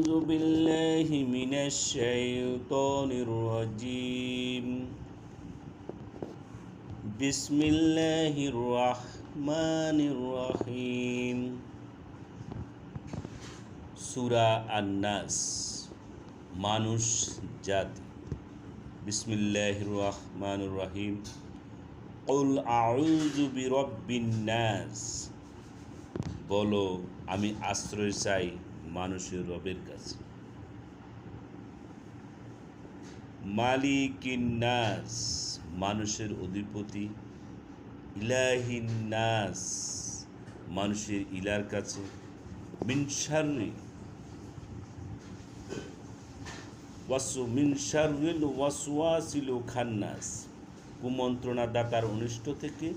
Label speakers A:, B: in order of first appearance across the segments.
A: أعوذ بالله من الشيطان الرجيم بسم الله الرحمن الرحيم সুরা আন্নাস মানুষ জাতি বিসমিল্লাহ রহমান রহিম কুল আউযু বিরব্বিন নাস বলো আমি আশ্রয় চাই মানুষের রবের কাছে। নাস, মানুষের অধিপতি। ইলাহিন নাস, মানুষের ইলার কাছে। মিনসারি ওয়াসু খান্নাস। কুমন্ত্রণা দাতার অনিষ্ট থেকে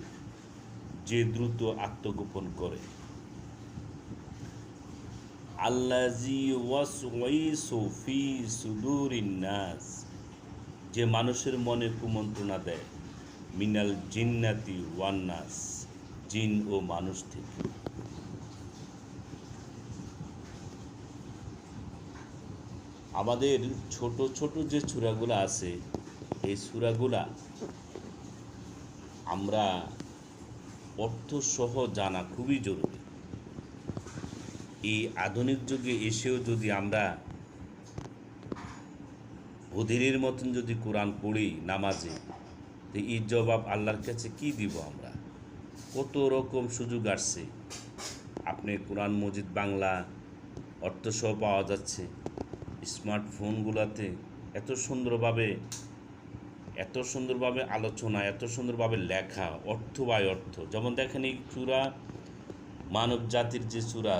A: যে দ্রুত আত্মগোপন করে। আল্লাজি নাস। যে মানুষের মনে কুমন্ত্রণা দেয়, মিনাল জিন্নাতি ওয়ান্নাস জিন ও মানুষ থেকে। আমাদের ছোট ছোট যে চূড়াগুলো আছে, এই চূড়াগুলা আমরা অর্থসহ জানা খুবই জরুরি। এই আধুনিক যুগে এসেও যদি আমরা অধীরের মতন যদি কোরআন পড়ি নামাজে, তো এই জবাব আল্লাহর কাছে কি দিব আমরা? কত রকম সুযোগ আসছে। আপনি কোরআন, মজিদ, বাংলা অর্থসহ পাওয়া যাচ্ছে। স্মার্টফোনগুলোতে এত সুন্দরভাবে এত সুন্দরভাবে আলোচনা, এত সুন্দরভাবে লেখা, অর্থ বাই অর্থ। যেমন দেখেন এই চূড়া মানব জাতির যে চূড়া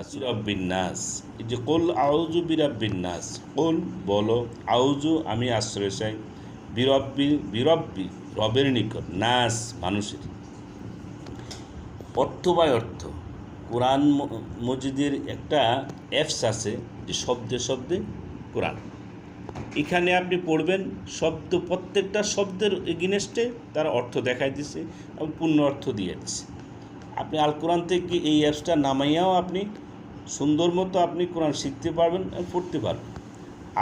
A: বিন্যাস এই যে কোল আউজু বিরাব বিন্যাস কোল বলো আউজু আমি আশ্রয় চাই, বিরব্বি বিরব্বি, রবের নিকট, নাস মানুষের। অর্থ বাই অর্থ, কোরআন মজিদের একটা অ্যাপস আছে যে শব্দে শব্দে কোরআন। এখানে আপনি পড়বেন, শব্দ প্রত্যেকটা শব্দের এগিনেস্টে তার অর্থ দেখাই দিছে এবং পূর্ণ অর্থ দিয়ে দিছে। আপনি আল কোরআন থেকে এই অ্যাপসটা নামাইয়াও আপনি সুন্দর মতো আপনি কোরআন শিখতে পারবেন পড়তে পারবেন।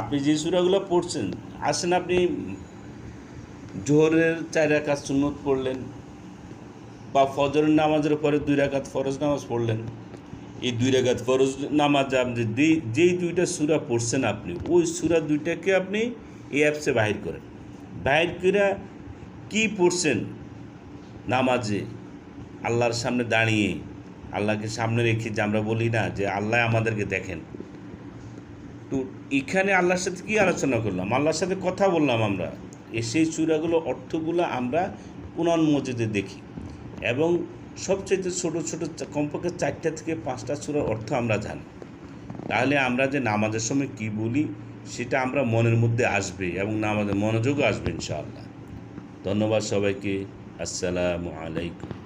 A: আপনি যে সুরাগুলো পড়ছেন, আসেন আপনি জোহরের চার রাকাত সুন্নত পড়লেন বা ফজরের নামাজের পরে দুই রাকাত ফরজ নামাজ পড়লেন। এই দুই রাকাত ফরজ নামাজ আপনি যেই যেই দুইটা সুরা পড়ছেন আপনি, ওই সুরা দুইটাকে আপনি এই অ্যাপসে বাহির করেন। বাহির করে কী পড়ছেন নামাজে? আল্লাহর সামনে দাঁড়িয়ে, আল্লাহকে সামনে রেখে যে আমরা বলি না, যে আল্লাহ আমাদেরকে দেখেন। তো এখানে আল্লাহর সাথে কী আলোচনা করলাম? আল্লাহর সাথে কথা বললাম আমরা। সেই চূড়াগুলো অর্থগুলো আমরা কোরআন মসজিদে দেখি। এবং সবচেয়ে ছোট ছোট কমপক্ষে চারটা থেকে পাঁচটা চূড়ার অর্থ আমরা জানি। তাহলে আমরা যে নামাজের সময় কি বলি, সেটা আমরা মনের মধ্যে আসবে এবং নামাজের মনোযোগও আসবে ইনশাআল্লাহ। ধন্যবাদ সবাইকে। আসসালামু আলাইকুম।